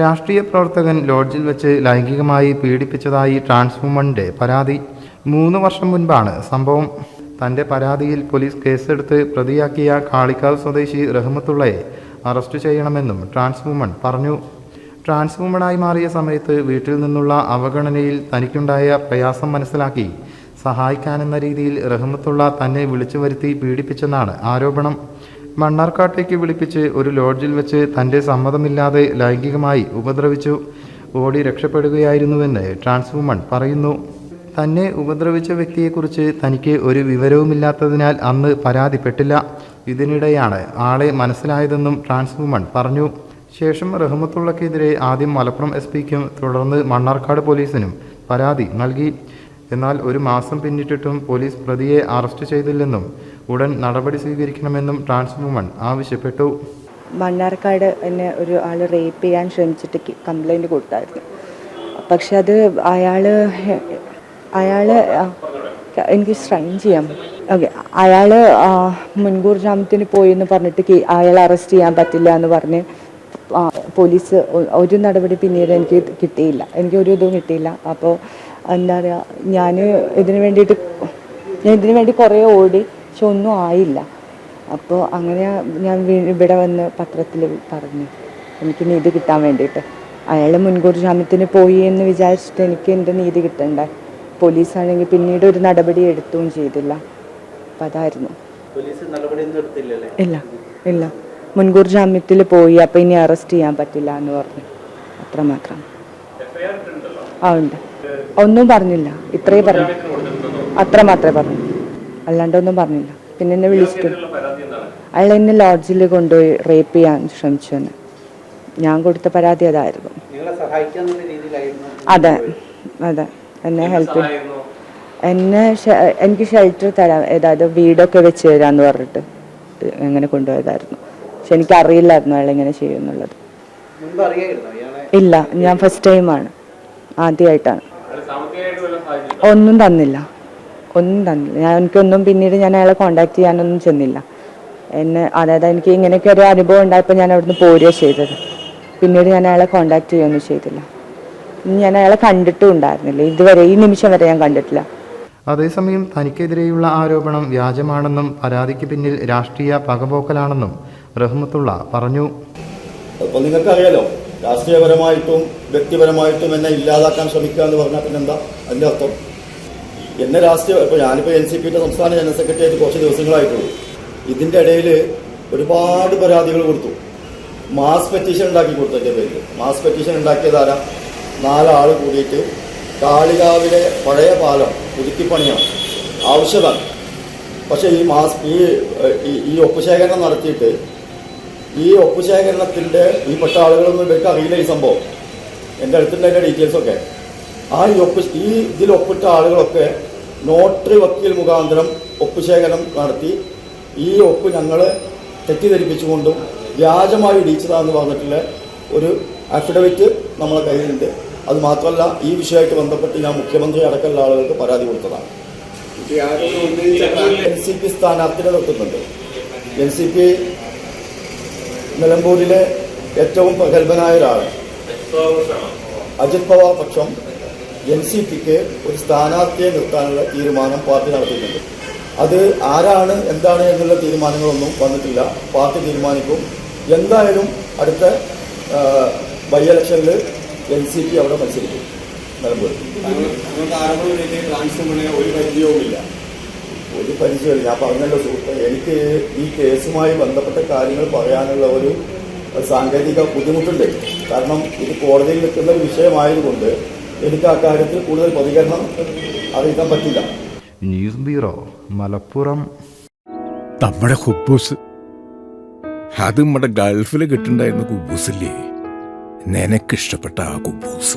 രാഷ്ട്രീയ പ്രവർത്തകൻ ലോഡ്ജിൽ വെച്ച് ലൈംഗികമായി പീഡിപ്പിച്ചതായി ട്രാൻസ്വുമന്റെ പരാതി. മൂന്ന് വർഷം മുൻപാണ് സംഭവം. തന്റെ പരാതിയിൽ പോലീസ് കേസെടുത്ത് പ്രതിയാക്കിയ കാളിക്കാവ് സ്വദേശി റഹ്മത്തുള്ളയെ അറസ്റ്റ് ചെയ്യണമെന്നും ട്രാൻസ്വുമൺ പറഞ്ഞു. ട്രാൻസ്വുമണായി മാറിയ സമയത്ത് വീട്ടിൽ നിന്നുള്ള അവഗണനയിൽ തനിക്കുണ്ടായ പ്രയാസം മനസ്സിലാക്കി സഹായിക്കാനെന്ന രീതിയിൽ റഹ്മത്തുള്ള തന്നെ വിളിച്ചു വരുത്തി പീഡിപ്പിച്ചെന്നാണ് ആരോപണം. മണ്ണാർക്കാട്ടേക്ക് വിളിപ്പിച്ച് ഒരു ലോഡ്ജിൽ വെച്ച് തന്റെ സമ്മതമില്ലാതെ ലൈംഗികമായി ഉപദ്രവിച്ചു. ഓടി രക്ഷപ്പെടുകയായിരുന്നുവെന്ന് ട്രാൻസ്വുമൺ പറയുന്നു. തന്നെ ഉപദ്രവിച്ച വ്യക്തിയെക്കുറിച്ച് തനിക്ക് ഒരു വിവരവുമില്ലാത്തതിനാൽ അന്ന് പരാതിപ്പെട്ടില്ല. ഇതിനിടെയാണ് ആളെ മനസ്സിലായതെന്നും ട്രാൻസ് ട്രാൻസ്വുമൺ പറഞ്ഞു. ശേഷം റഹ്മത്തുള്ളക്കെതിരെ ആദ്യം മലപ്പുറം എസ് പിക്കും തുടർന്ന് മണ്ണാർക്കാട് പോലീസിനും പരാതി നൽകി. എന്നാൽ ഒരു മാസം പിന്നിട്ടിട്ടും പോലീസ് പ്രതിയെ അറസ്റ്റ് ചെയ്തില്ലെന്നും ഉടൻ നടപടി സ്വീകരിക്കണമെന്നും ട്രാൻസ്വുമൺ ആവശ്യപ്പെട്ടു. മണ്ണാർക്കാട് എന്നെ ഒരു ആൾ റേപ്പ് ചെയ്യാൻ ശ്രമിച്ചിട്ട് കംപ്ലൈന്റ് കൊടുത്തായിരുന്നു. പക്ഷെ അത് അയാൾ അയാൾ എനിക്ക് സ്ട്രൈൻ ചെയ്യാം ഓക്കെ അയാൾ മുൻകൂർ ജാമ്യത്തിന് പോയി എന്ന് പറഞ്ഞിട്ട് അയാൾ അറസ്റ്റ് ചെയ്യാൻ പറ്റില്ല എന്ന് പറഞ്ഞ് പോലീസ് ഒരു നടപടി പിന്നീട് എനിക്ക് കിട്ടിയില്ല. എനിക്ക് ഒരു ഇതും കിട്ടിയില്ല. അപ്പോൾ എന്താ പറയുക ഞാൻ ഇതിനു വേണ്ടിയിട്ട് ഞാൻ ഇതിനു വേണ്ടി കുറേ ഓടി പക്ഷെ ഒന്നും ആയില്ല. അപ്പോൾ അങ്ങനെ ഞാൻ ഇവിടെ വന്ന് പത്രത്തിൽ പറഞ്ഞു എനിക്ക് നീതി കിട്ടാൻ വേണ്ടിയിട്ട്. അയാൾ മുൻകൂർ ജാമ്യത്തിന് പോയി എന്ന് വിചാരിച്ചിട്ട് എനിക്ക് എന്റെ നീതി കിട്ടണ്ടേ? പോലീസാണെങ്കിൽ പിന്നീട് ഒരു നടപടി എടുത്തും ചെയ്തില്ല. അപ്പം അതായിരുന്നു. ഇല്ല ഇല്ല. മുൻകൂർ ജാമ്യത്തിൽ പോയി അപ്പം ഇനി അറസ്റ്റ് ചെയ്യാൻ പറ്റില്ല എന്ന് പറഞ്ഞു. അത്രമാത്രം. ആ ഉണ്ട്. ഒന്നും പറഞ്ഞില്ല. ഇത്രേ പറഞ്ഞു. അത്ര മാത്രമേ പറഞ്ഞു അല്ലാണ്ടൊന്നും പറഞ്ഞില്ല. പിന്നെ എന്നെ വിളിച്ചിട്ട് അയാൾ എന്നെ ലോഡ്ജിൽ കൊണ്ടുപോയി റേപ്പ് ചെയ്യാൻ ശ്രമിച്ചു എന്ന്. ഞാൻ കൊടുത്ത പരാതി അതായിരുന്നു. അതെ. അതെ. എന്നെ ഹെൽപ്പ് എന്നെ എനിക്ക് ഷെൽട്ടർ തരാം അതായത് വീടൊക്കെ വെച്ച് തരാന്ന് പറഞ്ഞിട്ട് എങ്ങനെ കൊണ്ടുപോയതായിരുന്നു. പക്ഷെ എനിക്ക് അറിയില്ലായിരുന്നു അയാൾ എങ്ങനെ ചെയ്യുന്നുള്ളത് ഇല്ല. ഞാൻ ഫസ്റ്റ് ടൈമാണ് ആദ്യമായിട്ടാണ്. ഒന്നും തന്നില്ല. ഒന്നും തന്നില്ല. ഞാൻ എനിക്കൊന്നും പിന്നീട് ഞാൻ അയാളെ കോണ്ടാക്ട് ചെയ്യാനൊന്നും ചെന്നില്ല. എന്നെ അതായത് എനിക്ക് ഇങ്ങനെയൊക്കെ ഒരു അനുഭവം ഉണ്ടായപ്പോൾ ഞാൻ അവിടുന്ന് പോരുകയാണ് ചെയ്തത്. പിന്നീട് ഞാൻ അയാളെ കോണ്ടാക്ട് ചെയ്യുകയൊന്നും ചെയ്തില്ല. ഞാൻ അയാളെ കണ്ടിട്ടും ഉണ്ടായിരുന്നില്ല. ഇതുവരെ ഈ നിമിഷം വരെ ഞാൻ കണ്ടിട്ടില്ല. അതേസമയം തനിക്കെതിരെയുള്ള ആരോപണം വ്യാജമാണെന്നും പരാതിക്ക് പിന്നിൽ രാഷ്ട്രീയ പകപോക്കലാണെന്നും റഹ്മത്തുള്ള പറഞ്ഞു. അപ്പോൾ നിങ്ങൾക്കറിയാലോ രാഷ്ട്രീയപരമായിട്ടും വ്യക്തിപരമായിട്ടും എന്നെ ഇല്ലാതാക്കാൻ ശ്രമിക്കുക എന്ന് പറഞ്ഞാൽ പിന്നെ എന്താ? അതിന്റെ അർത്ഥം എന്നെ രാഷ്ട്രീയ ഇപ്പോൾ ഞാനിപ്പോൾ എൻ സി പിയുടെ സംസ്ഥാന ജനറൽ സെക്രട്ടറി ആയിട്ട് കുറച്ച് ദിവസങ്ങളായിട്ടുള്ളൂ. ഇതിന്റെ ഇടയിൽ ഒരുപാട് പരാതികൾ കൊടുത്തു. മാസ് പെറ്റീഷൻ ഉണ്ടാക്കി കൊടുത്തു എന്റെ പേരിൽ മാസ് പെറ്റീഷൻ ഉണ്ടാക്കിയതാരാ നാലാൾ കൂടിയിട്ട് കാളികാവിലെ പഴയ പാലം പുതുക്കിപ്പണിയാണ് ആവശ്യമാണ് പക്ഷേ ഈ മാസ് ഈ- ഈ ഒപ്പുശേഖരണം നടത്തിയിട്ട് ഈ ഒപ്പുശേഖരണത്തിന്റെ ഈ പെട്ട ആളുകളൊന്നും ഇവർക്ക് അറിയില്ല ഈ സംഭവം. എന്റെ അതിന്റെ ഡീറ്റെയിൽസ് ഒക്കെ. ആ ഈ ഒപ്പ് ഈ ഇതിൽ ഒപ്പിട്ട ആളുകളൊക്കെ നോട്ടറി വക്കീൽ മുഖാന്തരം ഒപ്പുശേഖരണം നടത്തി. ഈ ഒപ്പ് ഞങ്ങൾ തെറ്റിദ്ധരിപ്പിച്ചുകൊണ്ടും വ്യാജമായി ഇടിച്ചതാന്ന് പറഞ്ഞിട്ടുള്ള ഒരു അഫിഡവിറ്റ് നമ്മളെ കയ്യിലുണ്ട്. അത് മാത്രമല്ല ഈ വിഷയമായിട്ട് ബന്ധപ്പെട്ട് ഞാൻ മുഖ്യമന്ത്രി അടക്കമുള്ള ആളുകൾക്ക് പരാതി കൊടുത്തതാണ്. എൻ സി പി സ്ഥാനാർത്ഥിനെ നിർത്തുന്നുണ്ട് എൻ സി പി നിലമ്പൂരിലെ ഏറ്റവും പ്രഗത്ഭനായ ഒരാളാണ് അജിത് പവാർ പക്ഷം എൻ സി പിക്ക് ഒരു സ്ഥാനാർത്ഥിയെ നിർത്താനുള്ള തീരുമാനം പാർട്ടി നടത്തിയിട്ടുണ്ട്. അത് ആരാണ് എന്താണ് എന്നുള്ള തീരുമാനങ്ങളൊന്നും വന്നിട്ടില്ല. പാർട്ടി തീരുമാനിക്കും. എന്തായാലും അടുത്ത ബൈ ഇലക്ഷനിൽ എൻ സി പി അവിടെ മത്സരിക്കും. നിലമ്പൂരിൽ. ഒരു പരിചയമില്ല ഞാൻ പറഞ്ഞല്ലോ സുഹൃത്ത് എനിക്ക് ഈ കേസുമായി ബന്ധപ്പെട്ട കാര്യങ്ങൾ പറയാനുള്ള ഒരു സാങ്കേതിക ബുദ്ധിമുട്ടുണ്ട്. കാരണം ഇത് കോടതിയിൽ നിൽക്കുന്ന ഒരു വിഷയമായതുകൊണ്ട് എനിക്ക് ആ കാര്യത്തിൽ കൂടുതൽ പ്രതികരണം അറിയിക്കാൻ പറ്റില്ല. News bureau Malappuram. നമ്മുടെ കുബൂസ്. അത് നമ്മുടെ ഗൾഫിൽ കിട്ടുണ്ടായിരുന്ന കുബൂസില്ലേ? നിനക്കിഷ്ടപ്പെട്ട ആ കുബൂസ്.